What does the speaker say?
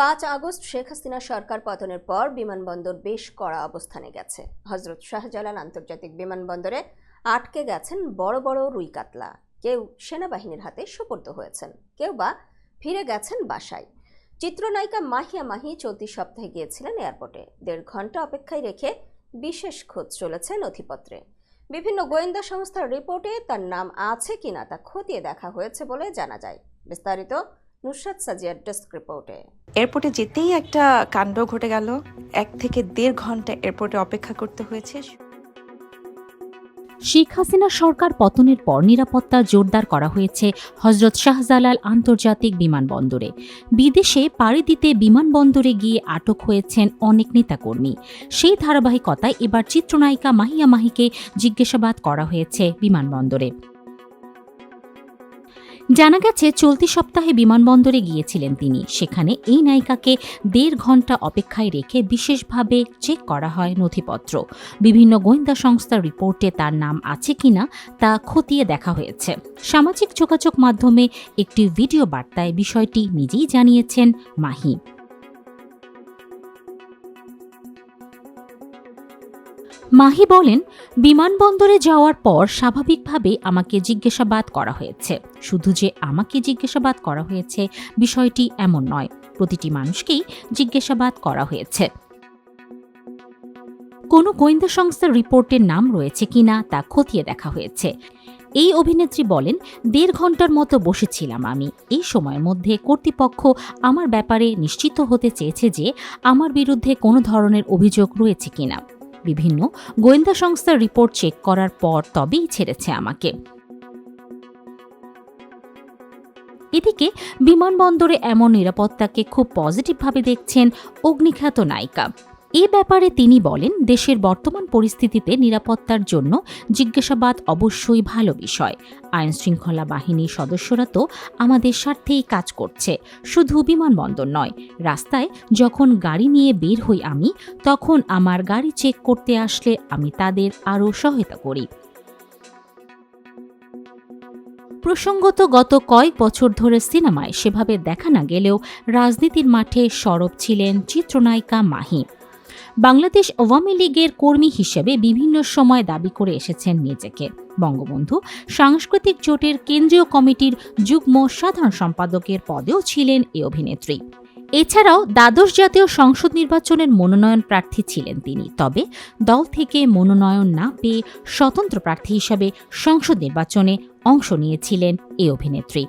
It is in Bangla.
পাঁচ আগস্ট শেখ হাসিনা সরকার পতনের পর বিমানবন্দর বেশ কড়া অবস্থানে গেছে। হজরত শাহজালাল আন্তর্জাতিক বিমানবন্দরে আটকে গেছেন বড় বড় রুই কাতলা। কেউ সেনাবাহিনীর হাতে সুপর্দ হয়েছেন, কেউ বা ফিরে গেছেন বাসায়। চিত্রনায়িকা মাহিয়া মাহি চলতি সপ্তাহে গিয়েছিলেন এয়ারপোর্টে। দেড় ঘণ্টা অপেক্ষায় রেখে বিশেষ খোঁজ চলেছে নথিপত্রে। বিভিন্ন গোয়েন্দা সংস্থার রিপোর্টে তার নাম আছে কিনা তা খতিয়ে দেখা হয়েছে বলে জানা যায়। বিস্তারিত নুসরাত সাজিয়ার ডেস্ক রিপোর্টে। এয়ারপোর্টে যেতেই একটা কাণ্ড ঘটে গেল। এক থেকে দেড় ঘণ্টা এয়ারপোর্টে অপেক্ষা করতে হয়েছে। শেখ হাসিনা সরকার পতনের পর নিরাপত্তা জোরদার করা হয়েছে হজরত শাহজালাল আন্তর্জাতিক বিমানবন্দরে। বিদেশে পাড়ি দিতে বিমানবন্দরে গিয়ে আটক হয়েছেন অনেক নেতাকর্মী। সেই ধারাবাহিকতায় এবার চিত্রনায়িকা মাহিয়া মাহিকে জিজ্ঞাসাবাদ করা হয়েছে বিমানবন্দরে। জানা গেছে, চলতি সপ্তাহে বিমানবন্দরে গিয়েছিলেন তিনি। সেখানে এই নায়িকাকে দেড় ঘণ্টা অপেক্ষায় রেখে বিশেষভাবে চেক করা হয় নথিপত্র। বিভিন্ন গোয়েন্দা সংস্থার রিপোর্টে তার নাম আছে কিনা, তা খতিয়ে দেখা হয়েছে। সামাজিক যোগাযোগ মাধ্যমে একটি ভিডিও বার্তায় বিষয়টি নিজেই জানিয়েছেন মাহি। মাহি বলেন, বিমানবন্দরে যাওয়ার পর স্বাভাবিকভাবে আমাকে জিজ্ঞাসাবাদ করা হয়েছে। শুধু যে আমাকে জিজ্ঞাসাবাদ করা হয়েছে, বিষয়টি এমন নয়। প্রতিটি মানুষকেই জিজ্ঞাসাবাদ করা হয়েছে। কোনো গোয়েন্দা সংস্থার রিপোর্টের নাম রয়েছে কিনা তা খতিয়ে দেখা হয়েছে। এই অভিনেত্রী বলেন, দেড় ঘণ্টার মতো বসেছিলাম আমি। এই সময়ের মধ্যে কর্তৃপক্ষ আমার ব্যাপারে নিশ্চিত হতে চেয়েছে যে আমার বিরুদ্ধে কোনো ধরনের অভিযোগ রয়েছে কিনা। বিভিন্ন গোয়েন্দা সংস্থার রিপোর্ট চেক করার পর তবেই ছেড়েছে আমাকে। এদিকে বিমানবন্দরে এমন নিরাপত্তাকে খুব পজিটিভভাবে দেখছেন অগ্নিখ্যাত নায়িকা। এ ব্যাপারে তিনি বলেন, দেশের বর্তমান পরিস্থিতিতে নিরাপত্তার জন্য জিজ্ঞাসাবাদ অবশ্যই ভালো বিষয়। আইন শৃঙ্খলা বাহিনীর সদস্যরা তো আমাদের স্বার্থেই কাজ করছে, শুধু বিমানবন্দর নয়। রাস্তায় যখন গাড়ি নিয়ে বের হই আমি, তখন আমার গাড়ি চেক করতে আসলে আমি তাদের আরও সহায়তা করি। প্রসঙ্গত গত কয়েক বছর ধরে সিনেমায় সেভাবে দেখা না গেলেও রাজনীতির মাঠে সরব ছিলেন চিত্রনায়িকা মাহি। বাংলাদেশ আওয়ামী লীগের কর্মী হিসেবে বিভিন্ন সময় দাবি করে এসেছেন নিজেকে বঙ্গবন্ধু সাংস্কৃতিক জোটের কেন্দ্রীয় কমিটির যুগ্ম সাধারণ সম্পাদকের পদেও ছিলেন এই অভিনেত্রী। এছাড়াও দ্বাদশ জাতীয় সংসদ নির্বাচনের মনোনয়ন প্রার্থী ছিলেন তিনি। তবে দল থেকে মনোনয়ন না পেয়ে স্বতন্ত্র প্রার্থী হিসাবে সংসদ নির্বাচনে অংশ নিয়েছিলেন এই অভিনেত্রী।